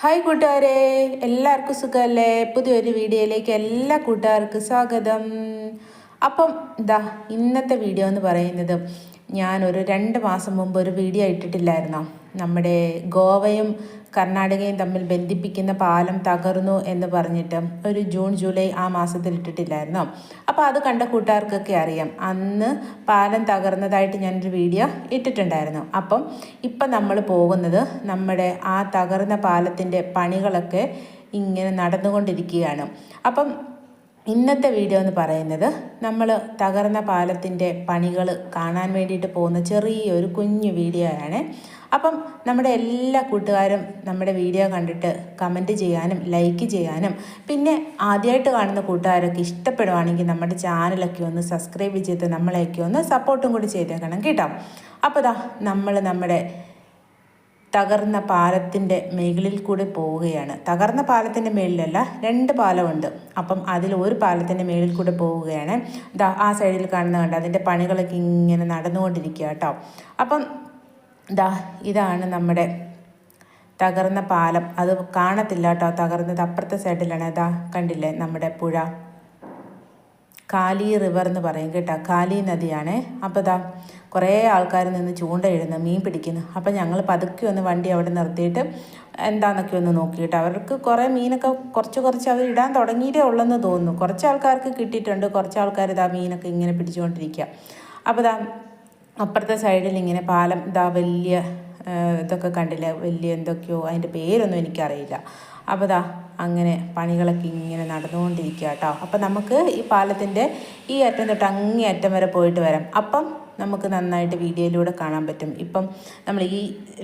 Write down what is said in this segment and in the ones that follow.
Hi കൂട്ടുകാരെ. എല്ലാവർക്കും സുഖമല്ലേ? പുതിയൊരു വീഡിയോയിലേക്ക് എല്ലാ കൂട്ടുകാർക്കും സ്വാഗതം. അപ്പം ഇതാ ഇന്നത്തെ വീഡിയോ എന്ന് പറയുന്നത് ഞാനൊരു രണ്ട് മാസം മുമ്പ് ഒരു വീഡിയോ ഇട്ടിട്ടില്ലായിരുന്നോ? നമ്മുടെ ഗോവയും കർണാടകയും തമ്മിൽ ബന്ധിപ്പിക്കുന്ന പാലം തകർന്നു എന്ന് പറഞ്ഞിട്ട് ഒരു ജൂൺ ജൂലൈ ആ മാസത്തിൽ ഇട്ടിട്ടില്ലായിരുന്നോ? അപ്പോൾ അത് കണ്ട കൂട്ടുകാർക്കൊക്കെ അറിയാം. അന്ന് പാലം തകർന്നതായിട്ട് ഞാനൊരു വീഡിയോ ഇട്ടിട്ടുണ്ടായിരുന്നു. അപ്പം ഇപ്പം നമ്മൾ പോകുന്നത് നമ്മുടെ ആ തകർന്ന പാലത്തിന്റെ പണികളൊക്കെ ഇങ്ങനെ നടന്നുകൊണ്ടിരിക്കുകയാണ്. അപ്പം ഇന്നത്തെ വീഡിയോ എന്ന് പറയുന്നത് നമ്മൾ തകർന്ന പാലത്തിന്റെ പണികൾ കാണാൻ വേണ്ടിയിട്ട് പോകുന്ന ചെറിയൊരു കുഞ്ഞു വീഡിയോ ആണ്. അപ്പം നമ്മുടെ എല്ലാ കൂട്ടുകാരും നമ്മുടെ വീഡിയോ കണ്ടിട്ട് കമന്റ് ചെയ്യാനും ലൈക്ക് ചെയ്യാനും പിന്നെ ആദ്യമായിട്ട് കാണുന്ന കൂട്ടുകാരൊക്കെ ഇഷ്ടപ്പെടുവാണെങ്കിൽ നമ്മുടെ ചാനലൊക്കെ ഒന്ന് സബ്സ്ക്രൈബ് ചെയ്ത് നമ്മളെയൊക്കെ ഒന്ന് സപ്പോർട്ടും കൂടി ചെയ്തേക്കണം കേട്ടോ. അപ്പോൾ ദാ നമ്മൾ നമ്മുടെ തകർന്ന പാലത്തിന്റെ മേളിൽ കൂടെ പോവുകയാണ്. തകർന്ന പാലത്തിന്റെ മേളിലല്ല രണ്ട് പാലമുണ്ട്. അപ്പം അതിൽ ഒരു പാലത്തിന്റെ മേളിൽ കൂടെ പോവുകയാണ്. ദാ ആ സൈഡിൽ കാണുന്ന കണ്ട്? അതിന്റെ പണികളൊക്കെ ഇങ്ങനെ നടന്നുകൊണ്ടിരിക്കുക കേട്ടോ. അപ്പം ദാ ഇതാണ് നമ്മുടെ തകർന്ന പാലം. അത് കാണത്തില്ല കേട്ടോ. തകർന്നത് അപ്പുറത്തെ സൈഡിലാണ്. അതാ കണ്ടില്ലേ? നമ്മുടെ പുഴ. കാലി റിവർ എന്ന് പറയും കേട്ടോ. കാലി നദിയാണ്. അപ്പോൾ ഇതാ കുറേ ആൾക്കാർ നിന്ന് ചൂണ്ടയിടുന്നു മീൻ പിടിക്കുന്നു. അപ്പോൾ ഞങ്ങൾ പതുക്കെ ഒന്ന് വണ്ടി അവിടെ നിർത്തിയിട്ട് എന്താണെന്നൊക്കെ ഒന്ന് നോക്കിയിട്ട് അവർക്ക് കുറേ മീനൊക്കെ കുറച്ച് കുറച്ച് അവർ ഇടാൻ തുടങ്ങിയിട്ടേ ഉള്ളെന്ന് തോന്നുന്നു. കുറച്ച് ആൾക്കാർക്ക് കിട്ടിയിട്ടുണ്ട് കുറച്ച് ആൾക്കാർ ഇതാ മീനൊക്കെ ഇങ്ങനെ പിടിച്ചുകൊണ്ടിരിക്കുക. അപ്പോൾ ഇതാ അപ്പുറത്തെ സൈഡിൽ ഇങ്ങനെ പാലം ഇതാ വലിയ ഇതൊക്കെ കണ്ടില്ല? വലിയ എന്തൊക്കെയോ അതിന്റെ പേരൊന്നും എനിക്കറിയില്ല. അപ്പോൾ ദാ അങ്ങനെ പണികളൊക്കെ ഇങ്ങനെ നടന്നുകൊണ്ടിരിക്കുക കേട്ടോ. അപ്പം നമുക്ക് ഈ പാലത്തിന്റെ ഈ അറ്റം തൊട്ട് അങ്ങേ അറ്റം വരെ പോയിട്ട് വരാം. അപ്പം നമുക്ക് നന്നായിട്ട് വീഡിയോയിലൂടെ കാണാൻ പറ്റും. ഇപ്പം നമ്മൾ ഈ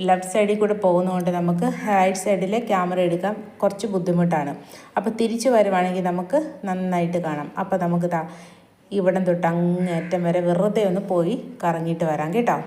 ലെഫ്റ്റ് സൈഡിൽ കൂടെ പോകുന്നതുകൊണ്ട് നമുക്ക് റൈറ്റ് സൈഡിൽ ക്യാമറ എടുക്കാൻ കുറച്ച് ബുദ്ധിമുട്ടാണ്. അപ്പോൾ തിരിച്ചു വരുവാണെങ്കിൽ നമുക്ക് നന്നായിട്ട് കാണാം. അപ്പോൾ നമുക്ക് ഇവിടം തൊട്ട് അങ്ങേ അറ്റം വരെ വെറുതെ ഒന്ന് പോയി കറങ്ങിയിട്ട് വരാം കേട്ടോ.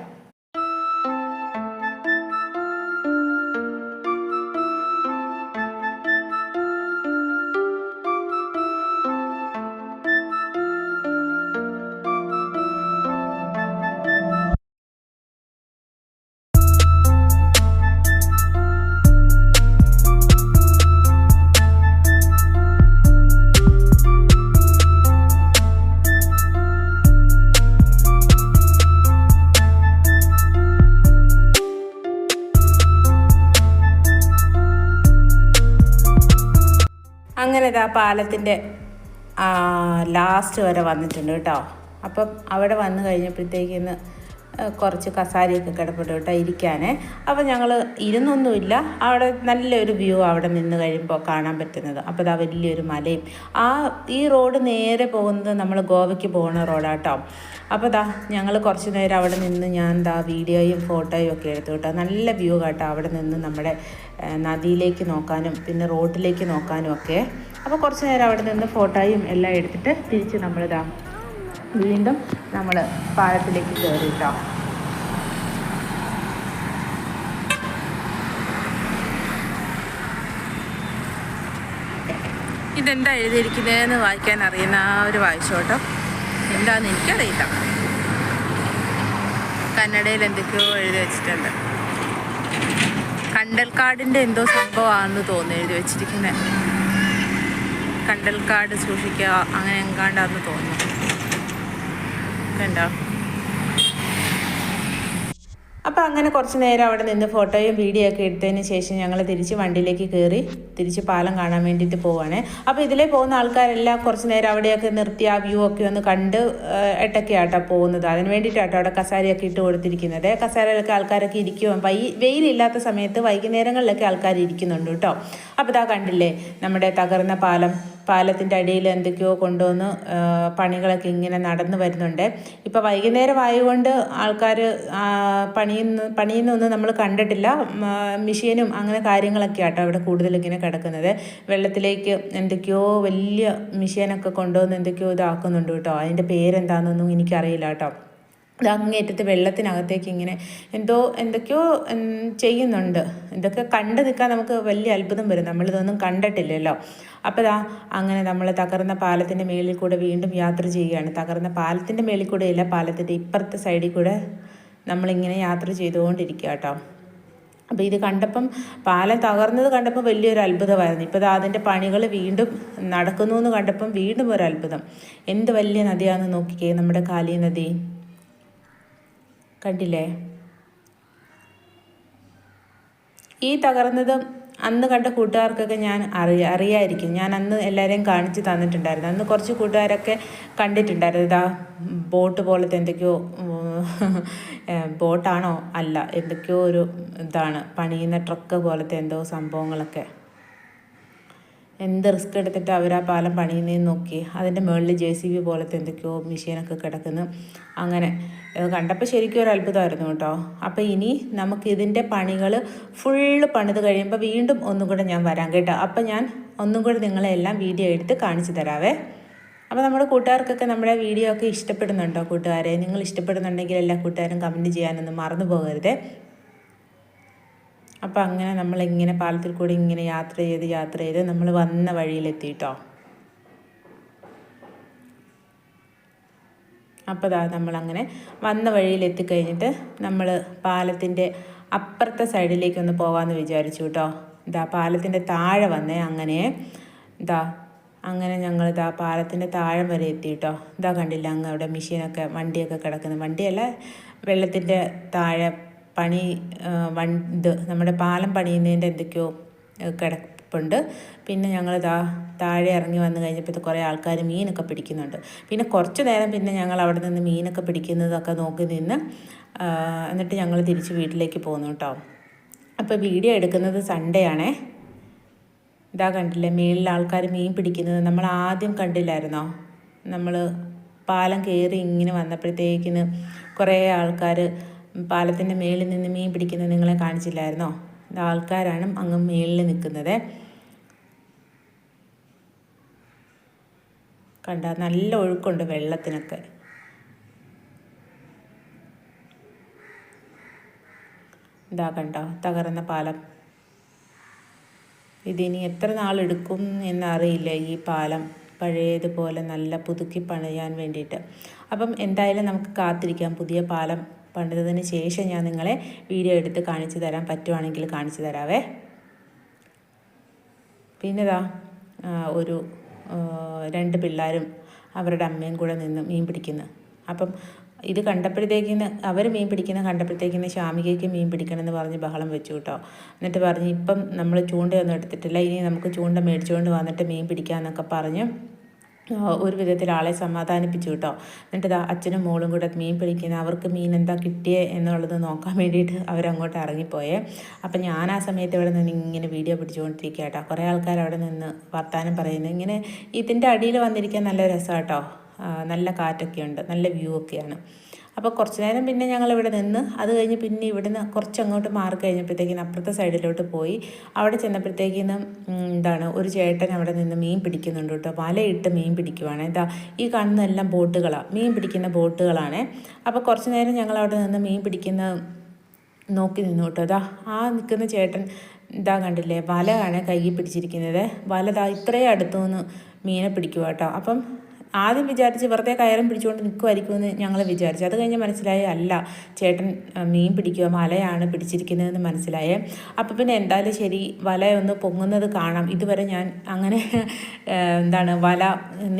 പാലത്തിന്റെ ലാസ്റ്റ് വരെ വന്നിട്ടുണ്ട് കേട്ടോ. അപ്പം അവിടെ വന്നു കഴിഞ്ഞപ്പോഴത്തേക്കിന്ന് കുറച്ച് കസാരിയൊക്കെ കിടപ്പുണ്ട് കേട്ടോ ഇരിക്കാനേ. അപ്പോൾ ഞങ്ങൾ ഇരുന്നൊന്നുമില്ല. അവിടെ നല്ലൊരു വ്യൂ അവിടെ നിന്ന് കഴിയുമ്പോൾ കാണാൻ പറ്റുന്നത്. അപ്പോൾ ഇതാ വലിയൊരു മലയും. ആ ഈ റോഡ് നേരെ പോകുന്നത് നമ്മൾ ഗോവയ്ക്ക് പോകുന്ന റോഡാട്ടോ അപ്പോൾ അതാ ഞങ്ങൾ കുറച്ച് നേരം അവിടെ നിന്ന് ഞാൻ ദാ വീഡിയോയും ഫോട്ടോയും ഒക്കെ എടുത്തു കേട്ടോ. നല്ല വ്യൂ കേട്ടോ അവിടെ നിന്ന് നമ്മുടെ നദിയിലേക്ക് നോക്കാനും പിന്നെ റോഡിലേക്ക് നോക്കാനും ഒക്കെ. അപ്പോൾ കുറച്ച് നേരം അവിടെ നിന്ന് ഫോട്ടോയും എല്ലാം എടുത്തിട്ട് തിരിച്ച് നമ്മളിതാ വീണ്ടും നമ്മൾ പാലത്തിലേക്ക് കയറി കേട്ടോ ഇതെന്താ എഴുതിയിരിക്കുന്നതെന്ന് വായിക്കാൻ അറിയുന്ന ആ ഒരു വായിച്ചോട്ടം. എന്താന്ന് എനിക്കറിയില്ല. കന്നഡയിൽ എന്തൊക്കെയോ എഴുതി വെച്ചിട്ടുണ്ട്. കണ്ടൽക്കാടിന്റെ എന്തോ സംഭവമാണെന്ന് തോന്നുന്നു എഴുതി വെച്ചിരിക്കുന്നത് കണ്ടൽക്കാട് സൂക്ഷിക്കുക അങ്ങനെ എങ്കാണ്ടാന്ന് തോന്നുന്നു. കണ്ടോ? അപ്പോൾ അങ്ങനെ കുറച്ച് നേരം അവിടെ നിന്ന് ഫോട്ടോയും വീഡിയോ ഒക്കെ എടുത്തതിന് ശേഷം ഞങ്ങൾ തിരിച്ച് വണ്ടിയിലേക്ക് കയറി തിരിച്ച് പാലം കാണാൻ വേണ്ടിയിട്ട് പോവാണ്. അപ്പോൾ ഇതിലേ പോകുന്ന ആൾക്കാരെല്ലാം കുറച്ച് നേരം അവിടെയൊക്കെ നിർത്തി ആ വ്യൂ ഒക്കെ ഒന്ന് കണ്ട് ഇട്ടൊക്കെയാട്ടോ പോകുന്നത്. അതിന് വേണ്ടിയിട്ടാട്ടോ അവിടെ കസാരയൊക്കെ ഇട്ട് കൊടുത്തിരിക്കുന്നത്. കസാരയിലൊക്കെ ആൾക്കാരൊക്കെ ഇരിക്കും വൈ വെയിലില്ലാത്ത സമയത്ത് വൈകുന്നേരങ്ങളിലൊക്കെ ആൾക്കാർ ഇരിക്കുന്നുണ്ട് കേട്ടോ. അപ്പോൾ ഇതാ കണ്ടില്ലേ നമ്മുടെ തകർന്ന പാലം. പാലത്തിന്റെ അടിയിൽ എന്തൊക്കെയോ കൊണ്ടുവന്ന് പണികളൊക്കെ ഇങ്ങനെ നടന്നു വരുന്നുണ്ട്. ഇപ്പോൾ വൈകുന്നേരം ആയതുകൊണ്ട് ആൾക്കാർ പണിയുന്ന പണിയുന്നൊന്നും നമ്മൾ കണ്ടിട്ടില്ല. മെഷീനും അങ്ങനെ കാര്യങ്ങളൊക്കെ ആട്ടോ അവിടെ കൂടുതൽ ഇങ്ങനെ കിടക്കുന്നത്. വെള്ളത്തിലേക്ക് എന്തൊക്കെയോ വലിയ മെഷീനൊക്കെ കൊണ്ടുവന്ന് എന്തൊക്കെയോ ഇതാക്കുന്നുണ്ട് കേട്ടോ. അതിന്റെ പേരെന്താണെന്നൊന്നും എനിക്കറിയില്ല കേട്ടോ. അത് അങ്ങേറ്റത്ത് വെള്ളത്തിനകത്തേക്ക് ഇങ്ങനെ എന്തോ എന്തൊക്കെയോ ചെയ്യുന്നുണ്ട്. എന്തൊക്കെ കണ്ടു നിൽക്കാൻ നമുക്ക് വലിയ അത്ഭുതം വരും. നമ്മളിതൊന്നും കണ്ടിട്ടില്ലല്ലോ. അപ്പോൾ ഇതാ അങ്ങനെ നമ്മൾ തകർന്ന പാലത്തിന്റെ മേളിൽ കൂടെ വീണ്ടും യാത്ര ചെയ്യുകയാണ്. തകർന്ന പാലത്തിന്റെ മേളിൽ കൂടെ ഇല്ല പാലത്തിന്റെ ഇപ്പുറത്തെ സൈഡിൽ കൂടെ നമ്മളിങ്ങനെ യാത്ര ചെയ്തുകൊണ്ടിരിക്കുക കേട്ടോ. അപ്പോൾ ഇത് കണ്ടപ്പം പാലം തകർന്നത് കണ്ടപ്പോൾ വലിയൊരു അത്ഭുതമായിരുന്നു. ഇപ്പോൾ ദാ അതിന്റെ പണികൾ വീണ്ടും നടക്കുന്നു എന്ന് കണ്ടപ്പം വീണ്ടും ഒരു അത്ഭുതം. എന്ത് വലിയ നദിയാണെന്ന് നോക്കിക്കേ നമ്മുടെ കാലി നദി. കണ്ടില്ലേ? ഈ തകർന്നത് അന്ന് കണ്ട കൂട്ടുകാർക്കൊക്കെ ഞാൻ അറിയ അറിയായിരിക്കും. ഞാൻ അന്ന് എല്ലാവരെയും കാണിച്ച് തന്നിട്ടുണ്ടായിരുന്നു. അന്ന് കുറച്ച് കൂട്ടുകാരൊക്കെ കണ്ടിട്ടുണ്ടായിരുന്നു. ഇതാ ബോട്ട് പോലത്തെ എന്തൊക്കെയോ ബോട്ടാണോ? അല്ല എന്തൊക്കെയോ ഒരു ഇതാണ്. പണിയുന്ന ട്രക്ക് പോലത്തെ എന്തോ സംഭവങ്ങളൊക്കെ. എന്ത് റിസ്ക് എടുത്തിട്ട് അവർ ആ പാലം പണിയുന്നതെന്ന് നോക്കി അതിന്റെ മുകളിൽ ജെ സി ബി പോലത്തെ എന്തൊക്കെയോ മെഷീനൊക്കെ കിടക്കുന്നു. അങ്ങനെ കണ്ടപ്പോൾ ശരിക്കും ഒരു അത്ഭുതമായിരുന്നു കേട്ടോ. അപ്പോൾ ഇനി നമുക്ക് ഇതിന്റെ പണികൾ ഫുള്ള് പണിത് കഴിയുമ്പോൾ വീണ്ടും ഒന്നും കൂടെ ഞാൻ വരാം കേട്ടോ. അപ്പോൾ ഞാൻ ഒന്നും കൂടെ നിങ്ങളെല്ലാം വീഡിയോ എടുത്ത് കാണിച്ചു തരാവേ. അപ്പോൾ നമ്മുടെ കൂട്ടുകാർക്കൊക്കെ നമ്മുടെ വീഡിയോ ഒക്കെ ഇഷ്ടപ്പെടുന്നുണ്ടോ കൂട്ടുകാരെ? നിങ്ങൾ ഇഷ്ടപ്പെടുന്നുണ്ടെങ്കിൽ എല്ലാ കൂട്ടുകാരും കമന്റ് ചെയ്യാനൊന്നും മറന്നു പോകരുതേ. അപ്പോൾ അങ്ങനെ നമ്മൾ നമ്മളിങ്ങനെ പാലത്തിൽ കൂടി ഇങ്ങനെ യാത്ര ചെയ്ത് യാത്ര ചെയ്ത് നമ്മൾ വന്ന വഴിയിലെത്തിയിട്ടോ അപ്പോൾ ദാ നമ്മളങ്ങനെ വന്ന വഴിയിലെത്തി കഴിഞ്ഞിട്ട് നമ്മൾ പാലത്തിന്റെ അപ്പുറത്തെ സൈഡിലേക്കൊന്ന് പോകാമെന്ന് വിചാരിച്ചു കേട്ടോ ഇതാ പാലത്തിന്റെ താഴെ വന്നേ അങ്ങനെ. ഇതാ അങ്ങനെ ഞങ്ങൾ ഇതാ പാലത്തിന്റെ താഴെ വരെ എത്തി കേട്ടോ ഇതാ കണ്ടില്ല അങ്ങ് അവിടെ മെഷീനൊക്കെ വണ്ടിയൊക്കെ കിടക്കുന്നത് വണ്ടിയല്ല വെള്ളത്തിന്റെ താഴെ പണി ഇത് നമ്മുടെ പാലം പണിയുന്നതിന്റെ എന്തൊക്കെയോ കിടപ്പുണ്ട്. പിന്നെ ഞങ്ങൾ ഇതാ താഴെ ഇറങ്ങി വന്നു കഴിഞ്ഞപ്പോൾ കുറേ ആൾക്കാർ മീനൊക്കെ പിടിക്കുന്നുണ്ട്. പിന്നെ കുറച്ച് നേരം പിന്നെ ഞങ്ങൾ അവിടെ നിന്ന് മീനൊക്കെ പിടിക്കുന്നതൊക്കെ നോക്കി നിന്ന് എന്നിട്ട് ഞങ്ങൾ തിരിച്ച് വീട്ടിലേക്ക് പോന്നു കേട്ടോ. അപ്പോൾ വീഡിയോ എടുക്കുന്നത് സൺഡേ ആണേ. ഇതാ കണ്ടില്ലേ മേളിൽ ആൾക്കാർ മീൻ പിടിക്കുന്നത്. നമ്മൾ ആദ്യം കണ്ടില്ലായിരുന്നോ? നമ്മൾ പാലം കയറി ഇങ്ങനെ വന്നപ്പോഴത്തേക്കിന് കുറേ ആൾക്കാർ പാലത്തിന്റെ മേളിൽ നിന്ന് മീൻ പിടിക്കുന്നത് നിങ്ങളെ കാണിച്ചില്ലായിരുന്നോ? ആൾക്കാരാണ് അങ്ങ് മേളിൽ നിൽക്കുന്നത്. കണ്ട നല്ല ഒഴുക്കുണ്ട് വെള്ളത്തിനൊക്കെ. ഇതാ കണ്ടോ തകർന്ന പാലം. ഇതിനി എത്ര നാളെടുക്കും എന്നറിയില്ല ഈ പാലം. പഴയതുപോലെ നല്ല പുതുക്കി പണിയാൻ വേണ്ടിയിട്ട്. അപ്പം എന്തായാലും നമുക്ക് കാത്തിരിക്കാം. പുതിയ പാലം പണിതതിന് ശേഷം ഞാൻ നിങ്ങളെ വീഡിയോ എടുത്ത് കാണിച്ചു തരാൻ പറ്റുവാണെങ്കിൽ കാണിച്ചു തരാവേ. പിന്നെതാ ഒരു രണ്ട് പിള്ളേരും അവരുടെ അമ്മയും കൂടെ നിന്ന് മീൻ പിടിക്കുന്നു. അപ്പം ഇത് കണ്ടപ്പോഴത്തേക്കിന് അവർ മീൻ പിടിക്കുന്ന കണ്ടപ്പോഴത്തേക്കിന് ശ്യാമികയ്ക്ക് മീൻ പിടിക്കണമെന്ന് പറഞ്ഞ് ബഹളം വെച്ചു കേട്ടോ. എന്നിട്ട് പറഞ്ഞ് ഇപ്പം നമ്മൾ ചൂണ്ടയൊന്നും എടുത്തിട്ടില്ല. ഇനി നമുക്ക് ചൂണ്ട മേടിച്ചുകൊണ്ട് വന്നിട്ട് മീൻ പിടിക്കാമെന്നൊക്കെ പറഞ്ഞ് ഒരു വിധത്തിൽ ആളെ സമാധാനിപ്പിച്ചു കേട്ടോ. എന്നിട്ട് ഇതാ അച്ഛനും മോളും കൂടെ മീൻ പിടിക്കുന്ന അവർക്ക് മീൻ എന്താ കിട്ടിയേ എന്നുള്ളത് നോക്കാൻ വേണ്ടിയിട്ട് അവരങ്ങോട്ട് ഇറങ്ങിപ്പോയേ. അപ്പം ഞാൻ ആ സമയത്ത് ഇവിടെ നിന്ന് ഇങ്ങനെ വീഡിയോ പിടിച്ചുകൊണ്ടിരിക്കുക കേട്ടോ. കുറേ ആൾക്കാർ അവിടെ നിന്ന് വർത്താനം പറയുന്നു. ഇങ്ങനെ ഇതിന്റെ അടിയിൽ വന്നിരിക്കാൻ നല്ല രസമാണ് കേട്ടോ. നല്ല കാറ്റൊക്കെ ഉണ്ട് നല്ല വ്യൂ ഒക്കെയാണ്. അപ്പോൾ കുറച്ച് നേരം പിന്നെ ഞങ്ങൾ ഇവിടെ നിന്ന് അത് കഴിഞ്ഞ് പിന്നെ ഇവിടുന്ന് കുറച്ച് അങ്ങോട്ട് മാറി കഴിഞ്ഞപ്പോഴത്തേക്കിനും അപ്പുറത്തെ സൈഡിലോട്ട് പോയി. അവിടെ ചെന്നപ്പോഴത്തേക്കിനും എന്താണ് ഒരു ചേട്ടൻ അവിടെ നിന്ന് മീൻ പിടിക്കുന്നുണ്ട് കേട്ടോ. വലയിട്ട് മീൻ പിടിക്കുവാണ്. എന്താ ഈ കാണുന്ന ബോട്ടുകളാണ് മീൻ പിടിക്കുന്ന ബോട്ടുകളാണ്. അപ്പോൾ കുറച്ച് നേരം ഞങ്ങൾ അവിടെ നിന്ന് മീൻ പിടിക്കുന്ന നോക്കി നിന്നു കേട്ടോ. അതാ ആ നിൽക്കുന്ന ചേട്ടൻ ഇതാ കണ്ടില്ലേ വലയാണ് കയ്യിൽ പിടിച്ചിരിക്കുന്നത്. വലതാ ഇത്രയും അടുത്തുനിന്ന് മീനെ പിടിക്കുക കേട്ടോ. അപ്പം ആദ്യം വിചാരിച്ച് വെറുതെ കയറും പിടിച്ചുകൊണ്ട് നിൽക്കുമായിരിക്കുമെന്ന് ഞങ്ങൾ വിചാരിച്ചു. അത് കഴിഞ്ഞ് മനസ്സിലായി അല്ല ചേട്ടൻ മീൻ പിടിക്കുക മലയാണ് പിടിച്ചിരിക്കുന്നതെന്ന് മനസ്സിലായ. അപ്പോൾ പിന്നെ എന്തായാലും ശരി വലയൊന്ന് പൊങ്ങുന്നത് കാണാം. ഇതുവരെ ഞാൻ അങ്ങനെ എന്താണ് വല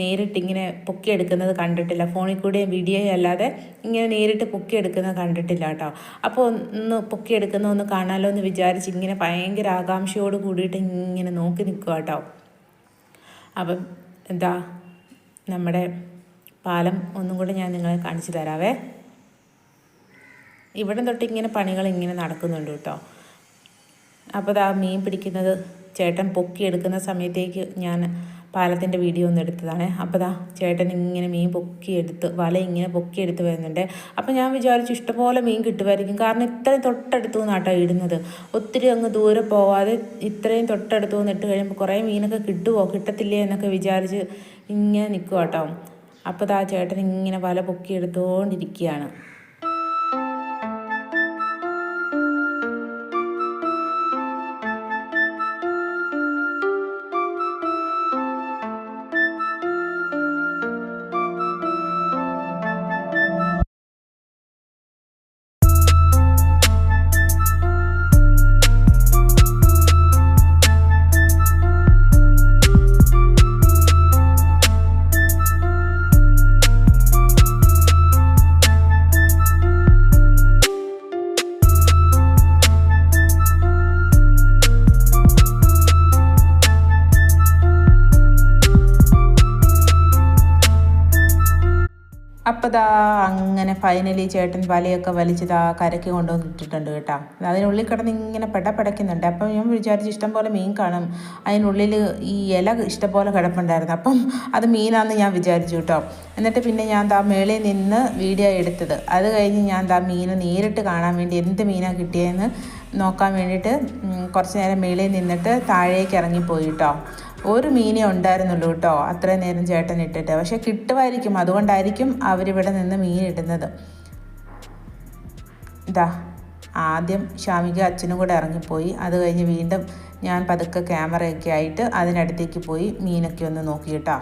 നേരിട്ടിങ്ങനെ പൊക്കിയെടുക്കുന്നത് കണ്ടിട്ടില്ല. ഫോണിൽ കൂടെ വീഡിയോ അല്ലാതെ ഇങ്ങനെ നേരിട്ട് പൊക്കിയെടുക്കുന്നത് കണ്ടിട്ടില്ല കേട്ടോ. അപ്പോൾ ഒന്ന് പൊക്കിയെടുക്കുന്ന ഒന്ന് കാണാമല്ലോ എന്ന് വിചാരിച്ച് ഇങ്ങനെ ഭയങ്കര ആകാംക്ഷയോട് കൂടിയിട്ട് ഇങ്ങനെ നോക്കി നിൽക്കുക കേട്ടോ. അപ്പം എന്താ നമ്മുടെ പാലം ഒന്നും കൂടി ഞാൻ നിങ്ങളെ കാണിച്ചു തരാവേ. ഇവിടെ തൊട്ട് ഇങ്ങനെ പണികൾ ഇങ്ങനെ നടക്കുന്നുണ്ട് കേട്ടോ. അപ്പോൾ ആ മീൻ പിടിക്കുന്നത് ചേട്ടൻ പൊക്കിയെടുക്കുന്ന സമയത്തേക്ക് ഞാൻ പാലത്തിന്റെ വീഡിയോ ഒന്ന് എടുത്തതാണ്. അപ്പോൾ ദാ ചേട്ടൻ ഇങ്ങനെ മീൻ പൊക്കിയെടുത്ത് വല ഇങ്ങനെ പൊക്കിയെടുത്ത് വരുന്നുണ്ട്. അപ്പോൾ ഞാൻ വിചാരിച്ചു ഇഷ്ടംപോലെ മീൻ കിട്ടുമായിരിക്കും. കാരണം ഇത്രയും തൊട്ടടുത്തു നിന്നാട്ടോ ഇടുന്നത്. ഒത്തിരി അങ്ങ് ദൂരെ പോവാതെ ഇത്രയും തൊട്ടടുത്തു നിന്ന് ഇട്ട് കഴിയുമ്പോൾ കുറേ മീനൊക്കെ കിട്ടുമോ കിട്ടത്തില്ലേ എന്നൊക്കെ വിചാരിച്ച് ഇങ്ങനെ നിൽക്കുക കേട്ടോ അപ്പോൾ ആ ചേട്ടൻ ഇങ്ങനെ വല പൊക്കിയെടുത്തുകൊണ്ടിരിക്കുകയാണ് അപ്പോൾ ദാ അങ്ങനെ ഫൈനലി ചേട്ടൻ വലയൊക്കെ വലിച്ച് ദാ കരയ്ക്ക് കൊണ്ടുവന്ന് ഇട്ടിട്ടുണ്ട് കേട്ടോ. അതിനുള്ളിൽ കിടന്ന് ഇങ്ങനെ പെടപ്പെടയ്ക്കുന്നുണ്ട് അപ്പം ഞാൻ വിചാരിച്ചു ഇഷ്ടം പോലെ മീൻ കാണും. അതിനുള്ളിൽ ഈ ഇല ഇഷ്ടം പോലെ കിടപ്പുണ്ടായിരുന്നു. അപ്പം അത് മീനാന്ന് ഞാൻ വിചാരിച്ചു കേട്ടോ. എന്നിട്ട് പിന്നെ ഞാൻ ദാ മേളിൽ നിന്ന് വീഡിയോ എടുത്തത്. അത് കഴിഞ്ഞ് ഞാൻ ദാ മീൻ നേരിട്ട് കാണാൻ വേണ്ടി എന്ത് മീനാണ് കിട്ടിയതെന്ന് നോക്കാൻ വേണ്ടിയിട്ട് കുറച്ച് നേരം മേളിൽ നിന്നിട്ട് താഴേക്ക് ഇറങ്ങിപ്പോയി കേട്ടോ. ഒരു മീനേ ഉണ്ടായിരുന്നുള്ളൂ കേട്ടോ. അത്രയും നേരം ചേട്ടൻ ഇട്ടിട്ട്. പക്ഷെ കിട്ടുമായിരിക്കും. അതുകൊണ്ടായിരിക്കും അവരിവിടെ നിന്ന് മീൻ ഇടുന്നത്. ഇതാ ആദ്യം ഷാമിക അച്ഛനും കൂടെ ഇറങ്ങിപ്പോയി. അത് കഴിഞ്ഞ് വീണ്ടും ഞാൻ പതുക്കെ ക്യാമറയൊക്കെ ആയിട്ട് അതിനടുത്തേക്ക് പോയി മീനൊക്കെ ഒന്ന് നോക്കി കേട്ടോ.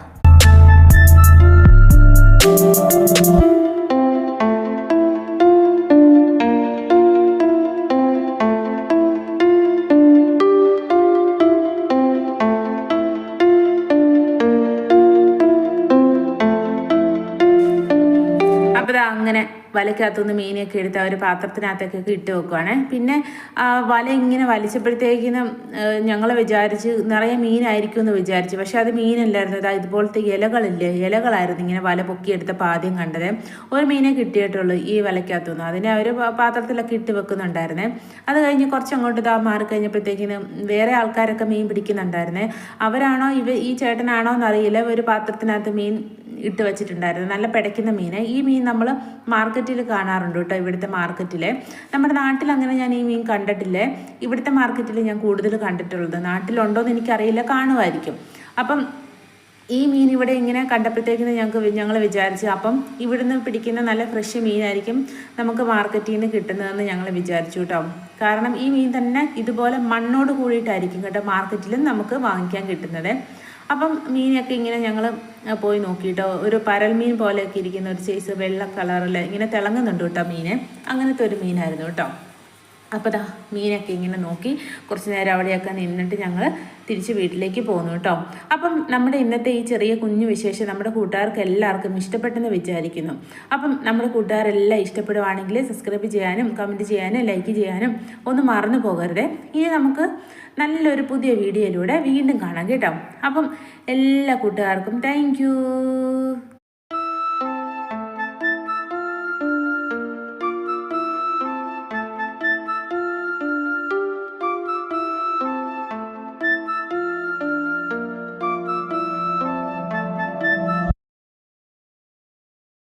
വലക്കകത്തുനിന്ന് മീനൊക്കെ എടുത്ത് ആ ഒരു പാത്രത്തിനകത്തേക്കൊക്കെ ഇട്ട് വെക്കുവാണ്. പിന്നെ വല ഇങ്ങനെ വലിച്ചപ്പോഴത്തേക്കിനും ഞങ്ങൾ വിചാരിച്ച് നിറയെ മീനായിരിക്കും എന്ന് വിചാരിച്ചു. പക്ഷെ അത് മീനല്ലായിരുന്നു. അതായത് ഇതുപോലത്തെ ഇലകളില്ലേ? ഇലകളായിരുന്നു ഇങ്ങനെ വല പൊക്കിയെടുത്തപ്പോൾ പാദ്യം കണ്ടത്. ഒരു മീനെ കിട്ടിയിട്ടുള്ളൂ ഈ വലക്കകത്തുനിന്ന് അതിനെ അവർ പാത്രത്തിലൊക്കെ ഇട്ട് വെക്കുന്നുണ്ടായിരുന്നേ. അത് കഴിഞ്ഞ് കുറച്ച് അങ്ങോട്ട് ഇതാ മാറി കഴിഞ്ഞപ്പോഴത്തേക്കിനും വേറെ ആൾക്കാരൊക്കെ മീൻ പിടിക്കുന്നുണ്ടായിരുന്നേ. അവരാണോ ഇവ ഈ ചേട്ടനാണോ എന്നറിയില്ല ഒരു പാത്രത്തിനകത്ത് മീൻ ഇട്ട് വെച്ചിട്ടുണ്ടായിരുന്നു. നല്ല പിടയ്ക്കുന്ന മീൻ ഈ മീൻ നമ്മൾ മാർക്കറ്റിൽ കാണാറുണ്ട് കേട്ടോ ഇവിടുത്തെ മാർക്കറ്റിൽ നമ്മുടെ നാട്ടിൽ അങ്ങനെ ഞാൻ ഈ മീൻ കണ്ടിട്ടില്ലേ? ഇവിടുത്തെ മാർക്കറ്റിൽ ഞാൻ കൂടുതൽ കണ്ടിട്ടുള്ളത്. നാട്ടിലുണ്ടോ എന്ന് എനിക്കറിയില്ല. കാണുമായിരിക്കും. അപ്പം ഈ മീൻ ഇവിടെ ഇങ്ങനെ കണ്ടപ്പോഴത്തേക്കിന് ഞങ്ങൾക്ക് ഞങ്ങൾ വിചാരിച്ചു അപ്പം ഇവിടുന്ന് പിടിക്കുന്ന നല്ല ഫ്രഷ് മീനായിരിക്കും നമുക്ക് മാർക്കറ്റിൽ നിന്ന് കിട്ടുന്നതെന്ന് ഞങ്ങൾ വിചാരിച്ചു കേട്ടോ. കാരണം ഈ മീൻ തന്നെ ഇതുപോലെ മണ്ണോട് കൂടിയിട്ടായിരിക്കും കേട്ടോ മാർക്കറ്റിലും നമുക്ക് വാങ്ങിക്കാൻ കിട്ടുന്നത്. അപ്പം മീനൊക്കെ ഇങ്ങനെ ഞങ്ങൾ പോയി നോക്കിയിട്ടോ ഒരു പരൽ മീൻ പോലെയൊക്കെ ഇരിക്കുന്ന ഒരു സൈസ് വെള്ള കളറിൽ ഇങ്ങനെ തിളങ്ങുന്നുണ്ട് കേട്ടോ മീൻ അങ്ങനത്തെ ഒരു മീനായിരുന്നു കേട്ടോ. അപ്പോൾ ദാ മീനൊക്കെ ഇങ്ങനെ നോക്കി കുറച്ച് നേരം അവിടെയൊക്കെ നിന്നിട്ട് ഞങ്ങൾ തിരിച്ച് വീട്ടിലേക്ക് പോന്നു കേട്ടോ. അപ്പം നമ്മുടെ ഇന്നത്തെ ഈ ചെറിയ കുഞ്ഞു വിശേഷം നമ്മുടെ കൂട്ടുകാർക്ക് എല്ലാവർക്കും ഇഷ്ടപ്പെട്ടെന്ന് വിചാരിക്കുന്നു. അപ്പം നമ്മുടെ കൂട്ടുകാരെല്ലാം ഇഷ്ടപ്പെടുവാണെങ്കിൽ സബ്സ്ക്രൈബ് ചെയ്യാനും കമന്റ് ചെയ്യാനും ലൈക്ക് ചെയ്യാനും ഒന്നും മറന്നു പോകരുത്. ഇനി നമുക്ക് നല്ലൊരു പുതിയ വീഡിയോയിലൂടെ വീണ്ടും കാണാം കേട്ടോ. അപ്പം എല്ലാ കൂട്ടുകാർക്കും താങ്ക്